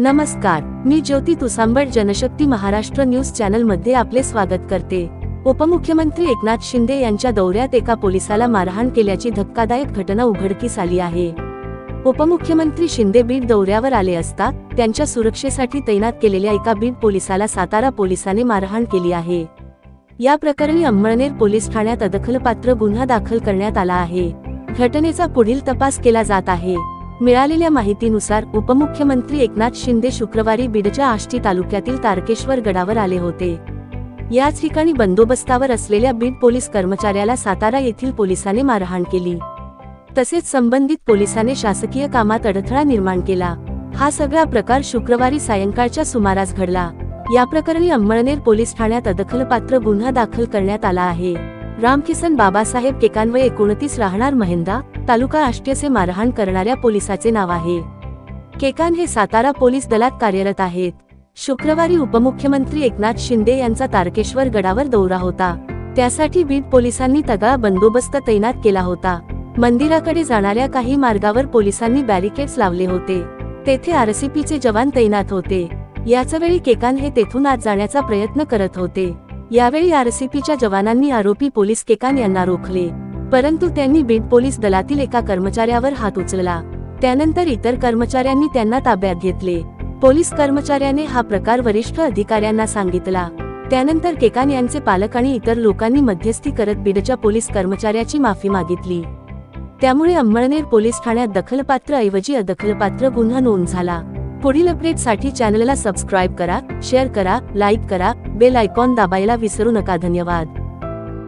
नमस्कार मी ज्योती तुसांबड जनशक्ती महाराष्ट्र न्यूज चॅनलमध्ये आपले स्वागत करते. उपमुख्यमंत्री एकनाथ शिंदे यांच्या दौऱ्यात एका पोलिसाला मारहाण केल्याची धक्कादायक घटना उघडकीस आली आहे. उपमुख्यमंत्री शिंदे बीड दौऱ्यावर आले असता त्यांच्या सुरक्षेसाठी तैनात केलेल्या एका बीड पोलिसाला सातारा पोलिसाने मारहाण केली आहे. या प्रकरणी अंमळनेर पोलीस ठाण्यात अदखलपात्र गुन्हा दाखल करण्यात आला आहे. घटनेचा पुढील तपास केला जात आहे. मिळालेल्या माहितीनुसार उपमुख्यमंत्री एकनाथ शिंदे शुक्रवारी बीडच्या आष्टी तालुक्यातील तारकेश्वर गडावर आले होते. याच ठिकाणी बंदोबस्तावर असलेल्या बीड पोलीस कर्मचाऱ्याला सातारा येथील पोलिसाने मारहाण केली. तसेच संबंधित पोलिसाने शासकीय कामात अडथळा निर्माण केला. हा सगळा प्रकार शुक्रवारी सायंकाळच्या सुमारास घडला. या प्रकरणी अंमळनेर पोलीस ठाण्यात अदखलपात्र गुन्हा दाखल करण्यात आला आहे. रामकिसन बाबासाहेब केकान्वय एकोणतीस राहणार महेंदा तालुका आष्ट्यचे मारहाण करणाऱ्या पोलिसाचे नाव आहे. केकान हे सातारा पोलीस दलात कार्यरत आहेत. शुक्रवारी उपमुख्यमंत्री एकनाथ शिंदे यांचा तारकेश्वर गडावर दौरा होता. त्यासाठी बीड पोलिसांनी तगळा बंदोबस्त तैनात केला होता. मंदिराकडे जाणाऱ्या काही मार्गावर पोलिसांनी बॅरिकेड्स लावले होते. तेथे आरसीपीचे जवान तैनात होते. याच वेळी केकान हे तेथून आत जाण्याचा प्रयत्न करत होते. यावेळी आरसीपीच्या जवानांनी आरोपी पोलीस केकान यांना रोखले. परंतु त्यांनी बीड पोलीस दलातील एका कर्मचाऱ्यावर हात उचलला. त्यानंतर इतर कर्मचाऱ्यांनी त्यांना ताब्यात घेतले. पोलीस कर्मचाऱ्याने हा प्रकार वरिष्ठ अधिकाऱ्यांना सांगितला. त्यानंतर केकान यांचे पालक आणि इतर लोकांनी मध्यस्थी करत बीडच्या पोलीस कर्मचाऱ्याची माफी मागितली. त्यामुळे अंमळनेर पोलीस ठाण्यात दखलपात्र ऐवजी अदखलपात्र गुन्हा नोंद झाला. पुढील अपडेटसाठी चॅनलला सबस्क्राईब करा शेअर करा लाईक करा बेल आयकॉन दाबायला विसरू नका. धन्यवाद.